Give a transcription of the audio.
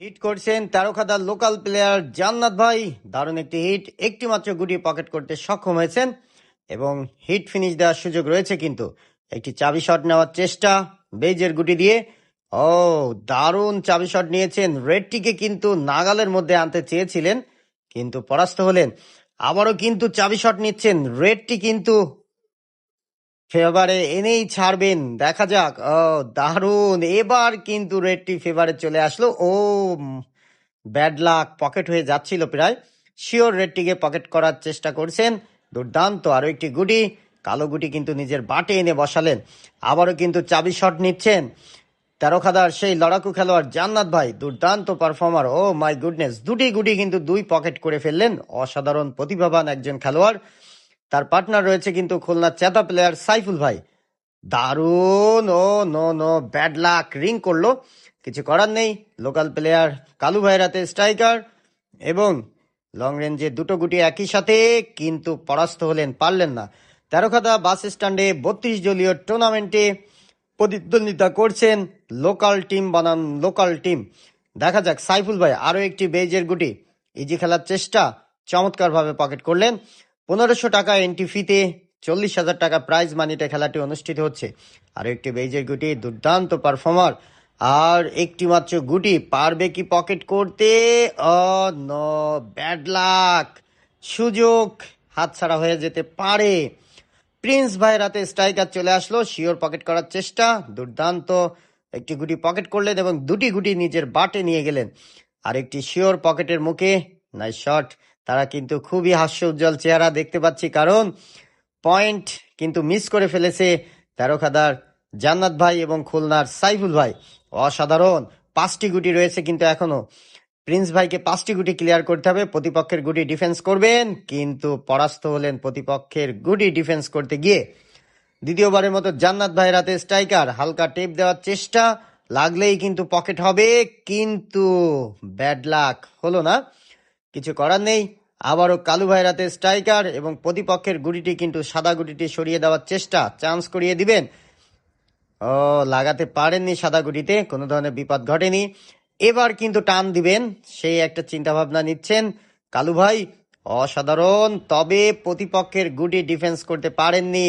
Hit করছেন তেরো খাতার লোকাল প্লেয়ার জান্নাত ভাই। দারুণ একটি হিট একটি মাত্র গুটি পকেট করতে সক্ষম হয়েছেন এবং হিট ফিনিশ দেওয়ার সুযোগ রয়েছে কিন্তু। একটি চাবি শট নেওয়ার চেষ্টা, বেজের গুটি দিয়ে। ও, দারুণ চাবি শট নিয়েছেন। রেডটিকে কিন্তু নাগালের মধ্যে আনতে চেয়েছিলেন, কিন্তু পরাস্ত হলেন। আবারও কিন্তু চাবি শট নিচ্ছেন। রেডটি কিন্তু ফেভারে এনেই ছাড়বেন। দেখা যাক। ও, দারুণ। এবার কিন্তু রেডটি ফেভারে চলে আসলো। ও, ব্যাড লাক, পকেট হয়ে যাচ্ছিল প্রায়। শিওর রেডটিকে পকেট করার চেষ্টা করছেন। দুর্দান্ত, আরও একটি গুটি। কালো গুটি কিন্তু নিজের বাটে এনে বসালেন। আবারও কিন্তু চাবি শট নিচ্ছেন। তেরো খাদার সেই লড়াকু খেলোয়াড় জান্নাত ভাই, দুর্দান্ত পারফর্মার। ও মাই গুডনেস, দুটি গুটি কিন্তু দুই পকেট করে ফেললেন। অসাধারণ প্রতিভাবান একজন খেলোয়াড়। তার পার্টনার রয়েছে কিন্তু খুলনার চেতা প্লেয়ার সাইফুল ভাই। দারুণ! ও, no no bad luck ring করল। কিছু করার নেই। লোকাল প্লেয়ার কালু ভাইয়ের হাতে স্ট্রাইকার এবং লং রেঞ্জে দুটো গুটি একই সাথে কিন্তু পরাস্ত হলেন, পারলেন না। তেরোখাদা বাস স্ট্যান্ডে বত্রিশ দলীয় টুর্নামেন্টে প্রতিদ্বন্দ্বিতা করছেন লোকাল টিম বানান লোকাল টিম দেখা যাক, সাইফুল ভাই আরও একটি বেজের গুটি। ইজি খেলার চেষ্টা চমৎকারভাবে পকেট করলেন। পনেরোশো টাকা এন্ট্রি ফিতে চল্লিশ হাজার টাকা প্রাইজ মানিতে খেলাটি অনুষ্ঠিত হচ্ছে। আরও একটি বেজের গুটি, দুর্দান্ত পারফর্মার আর একটি মাত্র গুটি, পারবে কি পকেট করতে? নো ব্যাড লাক সুযোগ হাতছাড়া হয়ে যেতে পারে। প্রিন্স ভাই রাতে স্ট্রাইকার চলে আসলো শিওর পকেট করার চেষ্টা। দুর্দান্ত একটি গুটি পকেট করলেন এবং দুটি গুটি নিজের বাটে নিয়ে গেলেন। আর একটি শিওর পকেটের মুখে নাই শট তারা কিন্তু খুবই হাস্য উজ্জ্বল চেহারা দেখতে পাচ্ছি, কারণ পয়েন্ট কিন্তু মিস করে ফেলেছে তেরো খাদার জান্নাত ভাই এবং খুলনার সাইফুল ভাই। অসাধারণ। পাঁচটি গুটি রয়েছে কিন্তু এখনও। প্রিন্স ভাইকে পাঁচটি গুটি ক্লিয়ার করতে হবে। প্রতিপক্ষের গুটি ডিফেন্স করবেন, কিন্তু পরাস্ত হলেন প্রতিপক্ষের গুটি ডিফেন্স করতে গিয়ে। দ্বিতীয়বারের মতো জান্নাত ভাইয়ের হাতে স্ট্রাইকার, হালকা টেপ দেওয়ার চেষ্টা লাগলেই কিন্তু পকেট হবে, কিন্তু ব্যাড লাক হলো না। কিছু করার নেই। আবারও কালু ভাই রাতে স্ট্রাইকার এবং প্রতিপক্ষের গুটিটি কিন্তু সাদা গুটিটি সরিয়ে দেওয়ার চেষ্টা চান্স করিয়ে দিবেন। ও, লাগাতে পারেননি সাদা গুটিতে, কোনো ধরনের বিপদ ঘটেনি। এবার কিন্তু টান দিবেন, সেই একটা চিন্তা ভাবনা নিচ্ছেন কালু ভাই। অসাধারণ, তবে প্রতিপক্ষের গুটি ডিফেন্স করতে পারেননি।